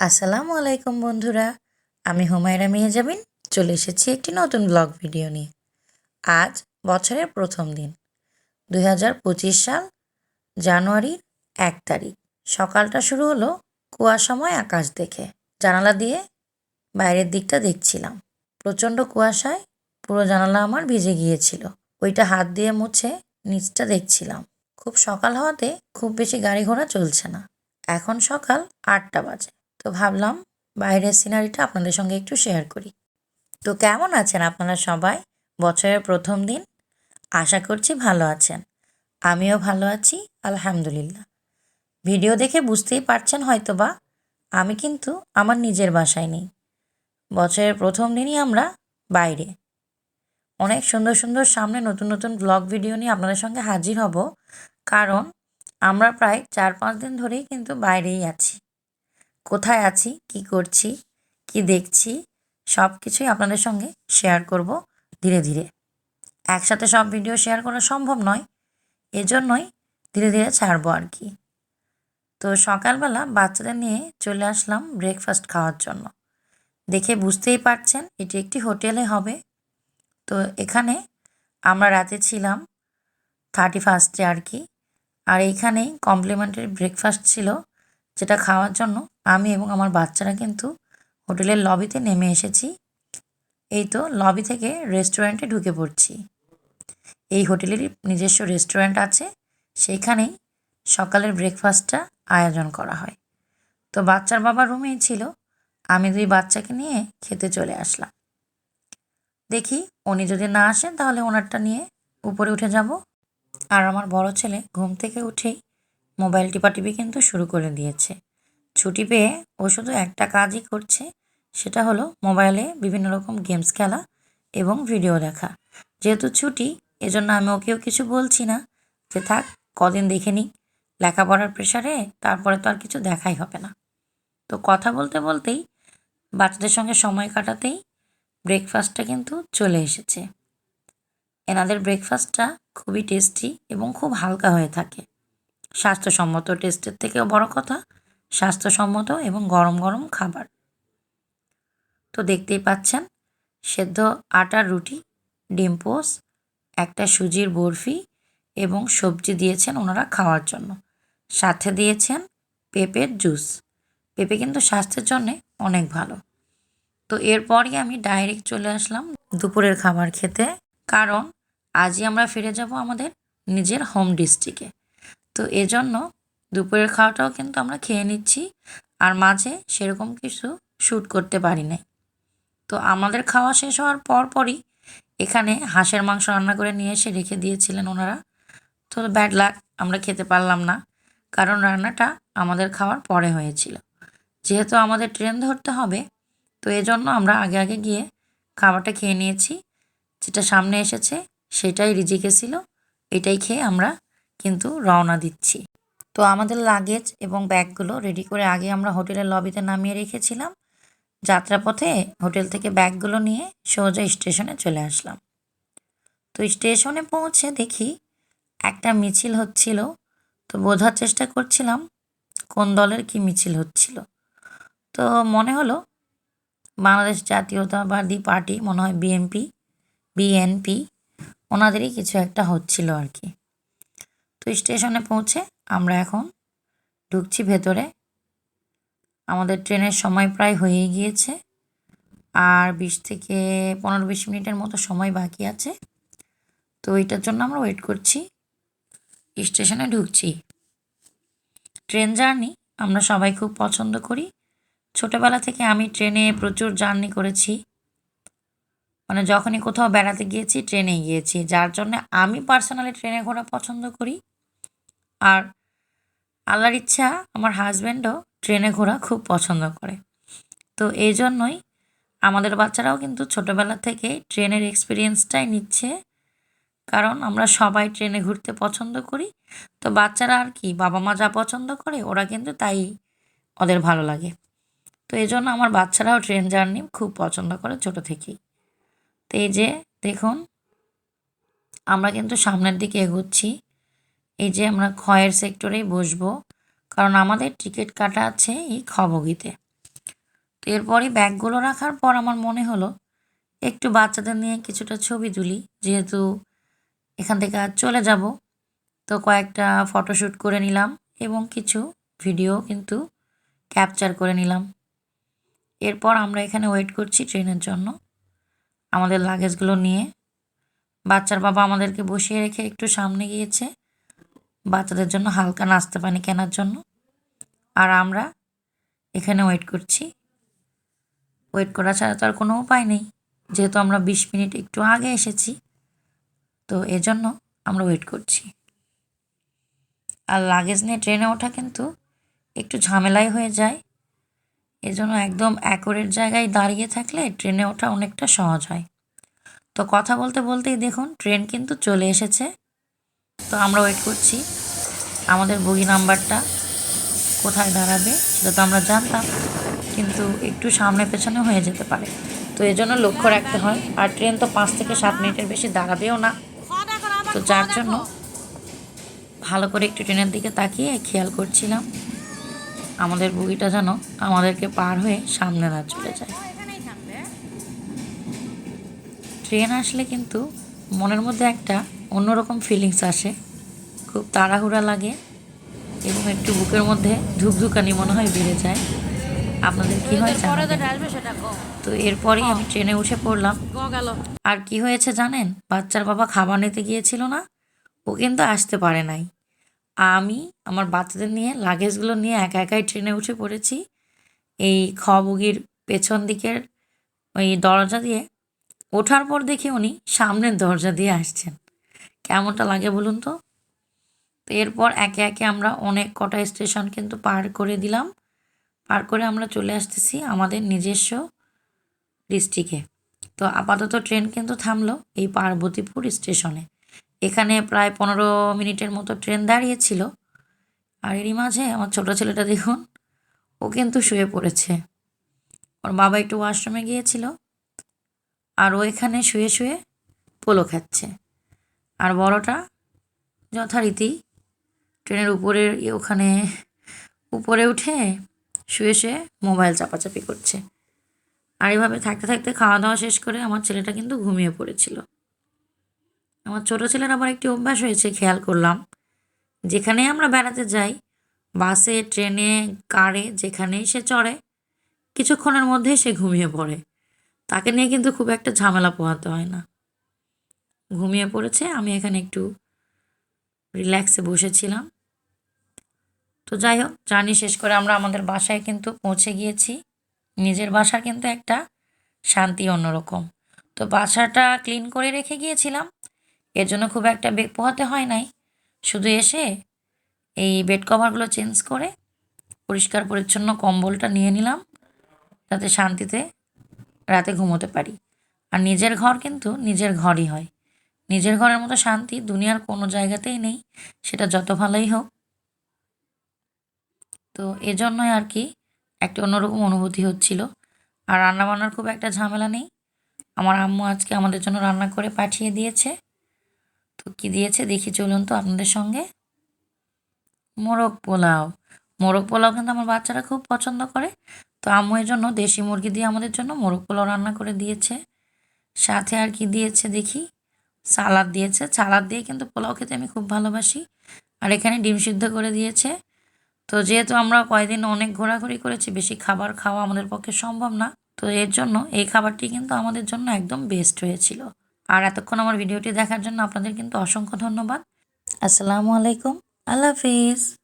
আসসালামু আলাইকুম বন্ধুরা, আমি হুমায়রা মেহজাবিন চলে এসেছি একটি নতুন ব্লগ ভিডিও নিয়ে। আজ বছরের প্রথম দিন, দুই হাজার পঁচিশ সাল, জানুয়ারির এক তারিখ। সকালটা শুরু হলো কুয়াশাময় আকাশ দেখে। জানালা দিয়ে বাইরের দিকটা দেখছিলাম। প্রচণ্ড কুয়াশায় পুরো জানালা আমার ভিজে গিয়েছিল। ওইটা হাত দিয়ে মুছে নিচটা দেখছিলাম। খুব সকাল হওয়াতে খুব বেশি গাড়ি ঘোড়া চলছে না। এখন সকাল আটটা বাজে। তো ভাবলাম বাইরের সিনারিটা আপনাদের সঙ্গে একটু শেয়ার করি। তো কেমন আছেন আপনারা সবাই? বছরের প্রথম দিন? আশা করছি ভালো আছেন। আমিও ভালো আছি, আলহামদুলিল্লাহ। ভিডিও দেখে বুঝতেই পারছেন হয়তো বা আমি কিন্তু আমার নিজের বাসায় নেই। বছরের প্রথম দিনই আমরা বাইরে। অনেক সুন্দর সুন্দর সামনে নতুন নতুন ব্লগ ভিডিও নিয়ে আপনাদের সঙ্গে হাজির হব, কারণ আমরা প্রায় চার পাঁচ দিন ধরেই কিন্তু বাইরেই আছি। কোথায় আছি, কি করছি, কি দেখছি, সব কিছুই আপনাদের সঙ্গে শেয়ার করব ধীরে ধীরে। একসাথে সব ভিডিও শেয়ার করা সম্ভব নয়, এজন্যই ধীরে ধীরে ছাড়বো আর কি। তো সকালবেলা বাচ্চাদের নিয়ে চলে আসলাম ব্রেকফাস্ট খাওয়ার জন্য। দেখে বুঝতেই পারছেন এটি একটি হোটেলে হবে। তো এখানে আমরা রাতে ছিলাম থার্টি ফার্স্টে আর কি। আর এইখানেই কমপ্লিমেন্টারি ব্রেকফাস্ট ছিল যেটা খাওয়ার জন্য আমি এবং আমার বাচ্চারা কিন্তু হোটেলের লবিতে নেমে এসেছি। এই তো লবি থেকে রেস্টুরেন্টে ঢুকে পড়ছি। এই হোটেলেরই নিজস্ব রেস্টুরেন্ট আছে। সেইখানেই সকালের ব্রেকফাস্টটা আয়োজন করা হয়। তো বাচ্চার বাবা রুমেই ছিল। আমি দুই বাচ্চাকে নিয়ে খেতে চলে আসলাম। দেখি উনি যদি না আসেন তাহলে ওনারটা নিয়ে উপরে উঠে যাব। আর আমার বড় ছেলে ঘুম থেকে উঠেই মোবাইল টিপাটিপি কিন্তু শুরু করে দিয়েছে। ছুটি পেয়ে ও শুধু একটা কাজই করছে, সেটা হলো মোবাইলে বিভিন্ন রকম গেমস খেলা এবং ভিডিও দেখা। যেহেতু ছুটি, এজন্য আমি ওকেও কিছু বলছি না যে থাক, কদিন দেখে নিই লেখাপড়ার প্রেশারে তারপরে তো আর কিছু দেখাই হবে না। তো কথা বলতে বলতেই বাচ্চাদের সঙ্গে সময় কাটাতেই ব্রেকফাস্টটা কিন্তু চলে এসেছে। এনাদের ব্রেকফাস্টটা খুবই টেস্টি এবং খুব হালকা হয়ে থাকে। স্বাস্থ্যসম্মত টেস্টের থেকেও বড় কথা, স্বাস্থ্যসম্মত এবং গরম গরম খাবার। তো দেখতেই পাচ্ছেন, সেদ্ধ আটার রুটি, ডিম পোস, একটা সুজির বরফি এবং সবজি দিয়েছেন ওনারা খাওয়ার জন্য। সাথে দিয়েছেন পেঁপের জুস। পেঁপে কিন্তু স্বাস্থ্যের জন্য অনেক ভালো। তো এরপরই আমি ডাইরেক্ট চলে আসলাম দুপুরের খাবার খেতে। কারণ আজই আমরা ফিরে যাব আমাদের নিজের হোম ডিস্ট্রিক্টে। তো এজন্য দুপুরের খাওয়াটাও কিন্তু আমরা খেয়ে নিচ্ছি। আর মাঝে সেরকম কিছু শ্যুট করতে পারি নাই। তো আমাদের খাওয়া শেষ হওয়ার পর পরই এখানে হাঁসের মাংস রান্না করে নিয়ে এসে রেখে দিয়েছিলেন ওনারা। তো ব্যাড লাক আমরা খেতে পারলাম না। কারণ রান্নাটা আমাদের খাওয়ার পরে হয়েছিল। যেহেতু আমাদের ট্রেন ধরতে হবে, তো এজন্য আমরা আগে আগে গিয়ে খাবারটা খেয়ে নিয়েছি। যেটা সামনে এসেছে, সেটাই রিজিকে ছিল। এটাই খেয়ে আমরা কিন্তু রওনা দিচ্ছি। তো আমাদের লাগেজ এবং ব্যাগগুলো রেডি করে আগে আমরা হোটেলের লবিতে নামিয়ে রেখেছিলাম। যাত্রাপথে হোটেল থেকে ব্যাগগুলো নিয়ে সোজা স্টেশনে চলে আসলাম। তো স্টেশনে পৌঁছে দেখি একটা মিছিল হচ্ছিল। তো বোঝার চেষ্টা করছিলাম কোন দলের কি মিছিল হচ্ছিল। তো মনে হলো বাংলাদেশ জাতীয়তাবাদী পার্টি, মনে হয় বিএনপি বিএনপি, ওনাদেরই কিছু একটা হচ্ছিল আর কি। তো স্টেশনে পৌঁছে আমরা এখন ঢুকছি ভেতরে। আমাদের ট্রেনের সময় প্রায় হয়ে গিয়েছে আর বিশ থেকে পনেরো বিশ মিনিটের মতো সময় বাকি আছে। তো এটার জন্য আমরা ওয়েট করছি। স্টেশনে ঢুকছি। ট্রেন জার্নি আমরা সবাই খুব পছন্দ করি। ছোটোবেলা থেকে আমি ট্রেনে প্রচুর জার্নি করেছি। মানে যখনই কোথাও বেড়াতে গিয়েছি ট্রেনে গিয়েছি। যার জন্য আমি পার্সোনালি ট্রেনে ঘোরা পছন্দ করি। আর আল্লাহর ইচ্ছা আমার হাজব্যান্ডও ট্রেনে ঘোরা খুব পছন্দ করে। তো এই জন্যই আমাদের বাচ্চারাও কিন্তু ছোটোবেলা থেকে ট্রেনের এক্সপিরিয়েন্সটাই নিচ্ছে। কারণ আমরা সবাই ট্রেনে ঘুরতে পছন্দ করি। তো বাচ্চারা আর কি বাবা মা যা পছন্দ করে, ওরা কিন্তু তাই ওদের ভালো লাগে। তো এই জন্য আমার বাচ্চারাও ট্রেন জার্নি খুব পছন্দ করে ছোটো থেকেই। তো এই যে, দেখুন, আমরা কিন্তু সামনের দিকে এগোচ্ছি। এই যে আমরা ক্ষয়ের সেক্টরেই বসবো, কারণ আমাদের টিকিট কাটা আছে এই খবগিতে। তো এরপরই ব্যাগগুলো রাখার পর আমার মনে হলো, একটু বাচ্চাদের নিয়ে কিছুটা ছবি তুলি, যেহেতু এখান থেকে আজ চলে যাব। তো কয়েকটা ফটোশ্যুট করে নিলাম এবং কিছু ভিডিও কিন্তু ক্যাপচার করে নিলাম। এরপর আমরা এখানে ওয়েট করছি ট্রেনের জন্য, আমাদের লাগেজগুলো নিয়ে। বাচ্চার বাবা আমাদেরকে বসিয়ে রেখে একটু সামনে গিয়েছে বাচ্চাদের জন্য হালকা নাস্তা পানি কেনার জন্য। আর আমরা এখানে ওয়েট করছি। ওয়েট করা ছাড়া তো আর কোনো উপায় নেই। যেহেতু আমরা বিশ মিনিট একটু আগে এসেছি, তো এজন্য আমরা ওয়েট করছি। আর লাগেজ নিয়ে ট্রেনে ওঠা কিন্তু একটু ঝামেলাই হয়ে যায়। এজন্য একদম অ্যাকোরেট জায়গায় দাঁড়িয়ে থাকলে ট্রেনে ওঠা অনেকটা সহজ হয়। তো কথা বলতে বলতেই দেখুন, ট্রেন কিন্তু চলে এসেছে। তো আমরা ওয়েট করছি। আমাদের বগি নাম্বারটা কোথায় দাঁড়াবে সেটা তো আমরা জানতাম, কিন্তু একটু সামনে পেছনে হয়ে যেতে পারে। তো এজন্য লক্ষ্য রাখতে হয়, আর ট্রেন তো পাঁচ থেকে সাত মিনিটের বেশি দাঁড়াবেও না। তো যার জন্য ভালো করে একটু ট্রেনের দিকে তাকিয়ে খেয়াল করছিলাম, আমাদের বগিটা যেন আমাদেরকে পার হয়ে সামনে না চলে যায়। ট্রেন আসলে কিন্তু মনের মধ্যে একটা অন্যরকম ফিলিংস আসে। খুব তাড়াহুড়া লাগে এবং একটু বুকের মধ্যে ধুকধুকানি মনে হয় বেড়ে যায়। আপনাদের কি হয় তো এরপরেই আমি ট্রেনে উঠে পড়লাম। আর কি হয়েছে জানেন? বাচ্চার বাবা খাবার নিতে গিয়েছিল না ও কিন্তু আসতে পারে নাই। আমি আমার বাচ্চাদের নিয়ে লাগেজগুলো নিয়ে একা একাই ট্রেনে উঠে পড়েছি। এই খ বগির পেছন দিকের ওই দরজা দিয়ে। ওঠার পর দেখি উনি সামনের দরজা দিয়ে আসছেন। কেমনটা লাগে বলুন তো? তো এরপর একে একে আমরা অনেক কটা স্টেশন কিন্তু পার করে দিলাম। পার করে আমরা চলে আসতেছি আমাদের নিজস্ব ডিস্ট্রিক্টে। তো আপাতত ট্রেন কিন্তু থামলো এই পার্বতীপুর স্টেশনে। এখানে প্রায় পনেরো মিনিটের মতো ট্রেন দাঁড়িয়েছিল। আর এরই মাঝে আমার ছোটো ছেলেটা দেখুন, ও কিন্তু শুয়ে পড়েছে। ওর বাবা একটু ওয়াশরুমে গিয়েছিল। আর ও এখানে শুয়ে শুয়ে পোলো খাচ্ছে। আর বড়টা যথারীতি ট্রেনের উপরের ওখানে উপরে উঠে শুয়ে শুয়ে মোবাইল চাপাচাপি করছে। আর এভাবে থাকতে থাকতে খাওয়া দাওয়া শেষ করে আমার ছেলেটা কিন্তু ঘুমিয়ে পড়েছিল। আমার ছোটো ছেলের আবার একটি অভ্যাস হয়েছে, খেয়াল করলাম। যেখানে আমরা বেড়াতে যাই, বাসে, ট্রেনে, কারে যেখানেই সে চড়ে, কিছুক্ষণের মধ্যেই সে ঘুমিয়ে পড়ে। তাকে নিয়ে কিন্তু খুব একটা ঝামেলা পোহাতে হয় না। ঘুমিয়ে পড়েছে। আমি এখানে একটু রিল্যাক্সে বসেছিলাম। তো যাই হোক জার্নি শেষ করে আমরা আমাদের বাসায় কিন্তু পৌঁছে গিয়েছি। নিজের বাসার কিন্তু একটা শান্তি অন্যরকম। তো বাসাটা ক্লিন করে রেখে গিয়েছিলাম। এর জন্য খুব একটা বেগ পোহাতে হয় নাই। শুধু এসে এই বেড কভারগুলো চেঞ্জ করে পরিষ্কার পরিচ্ছন্ন কম্বলটা নিয়ে নিলাম, যাতে শান্তিতে রাতে ঘুমোতে পারি। আর নিজের ঘর কিন্তু নিজের ঘরই হয়। নিজের ঘরের মতো শান্তি দুনিয়ার কোনো জায়গাতেই নেই, সেটা যত ভালোই হোক। তো এজন্যই আর কি একটা অন্যরকম অনুভূতি হচ্ছিল। আর রান্নাবান্নার খুব একটা ঝামেলা নেই। আমার আম্মু আজকে আমাদের জন্য রান্না করে পাঠিয়ে দিয়েছে। তো কি দিয়েছে দেখি চলুন তো আপনাদের সঙ্গে। মোরগ পোলাও। মোরগ পোলাও কিন্তু আমার বাচ্চারা খুব পছন্দ করে। তো আম্মু এর জন্য দেশি মুরগি দিয়ে আমাদের জন্য মোরগ পোলাও রান্না করে দিয়েছে। সাথে আর কি দিয়েছে দেখি। সালাদ দিয়েছে। সালাদ দিয়ে কিন্তু পোলাও খেতে আমি খুব ভালোবাসি। আর এখানে ডিম সিদ্ধ করে দিয়েছে। তো যেহেতু আমরা কয়েকদিন অনেক ঘোরাঘুরি করেছি, বেশি খাবার খাওয়া আমাদের পক্ষে সম্ভব না। তো এর জন্য এই খাবারটি কিন্তু আমাদের জন্য একদম বেস্ট হয়েছিল। আর এতক্ষণ আমার ভিডিওটি দেখার জন্য আপনাদের কিন্তু অসংখ্য ধন্যবাদ। আসসালামু আলাইকুম। আল্লাহ হাফিজ।